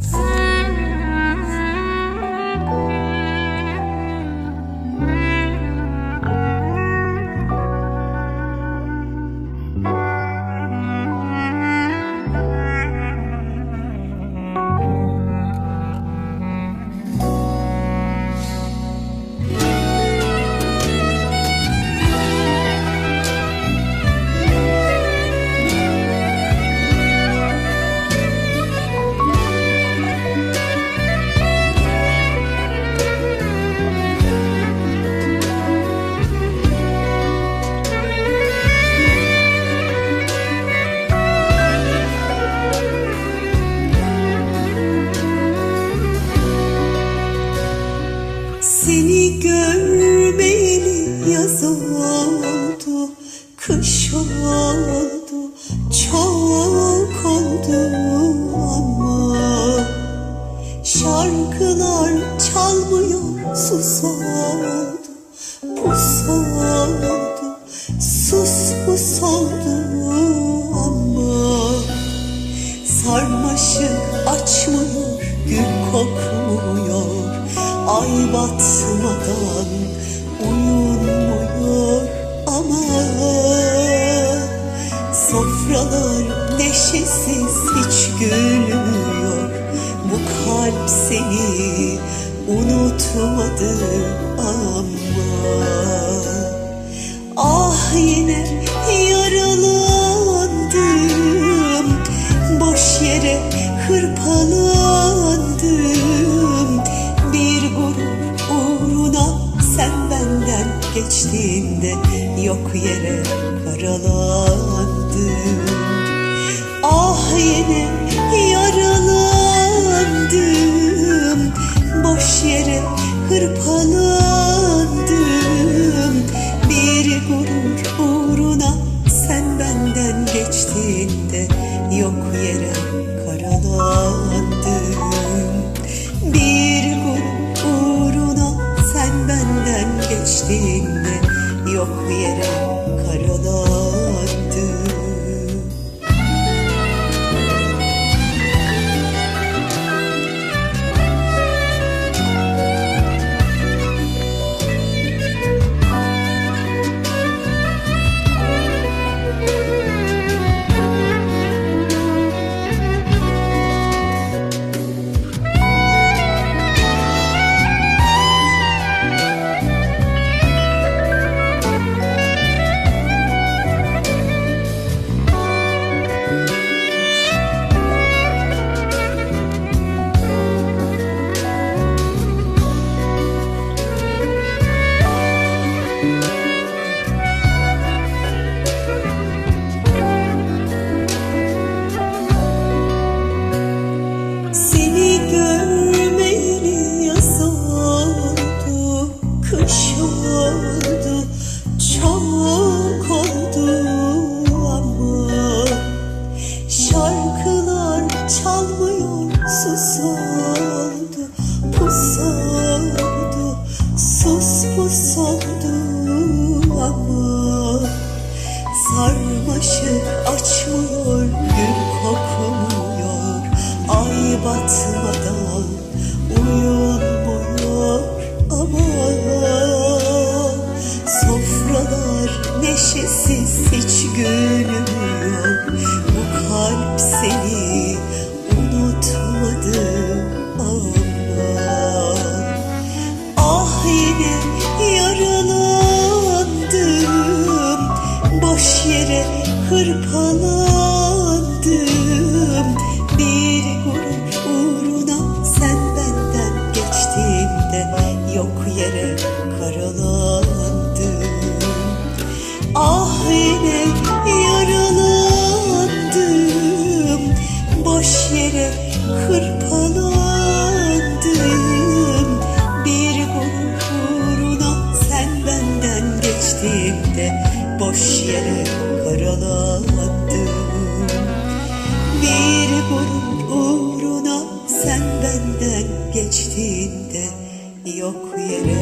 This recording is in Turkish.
Seni görmeyeli yaz oldu, kış oldu, çok oldu ama Şarkılar çalmıyor, sus oldu, pus oldu, sus pus oldu ama Sarmaşık açmıyor, gül kokmuyor Ay batmadan uyunmuyor ama. Sofralar neşesiz hiç gülmüyor. Bu kalp seni unutmadı ama. Ah yine yaralandım Boş yere hırpalandım geçtiğinde Yok yere karalandım Ah yine geçtiğinde Yok yere karalandım oldu ama Sarmaşık açmıyor, gül kokmuyor. Ay batmadan uyunmuyor ama Sofralar neşesiz hiç gülmüyor hırpalandım Bir gurur uğruna sen benden geçtiğinde Yok yere karalandım. Ah yine yaralandım. Boş yere hırpalandım Bir gurur uğruna sen benden geçtiğinde Boş yere Dios quiere.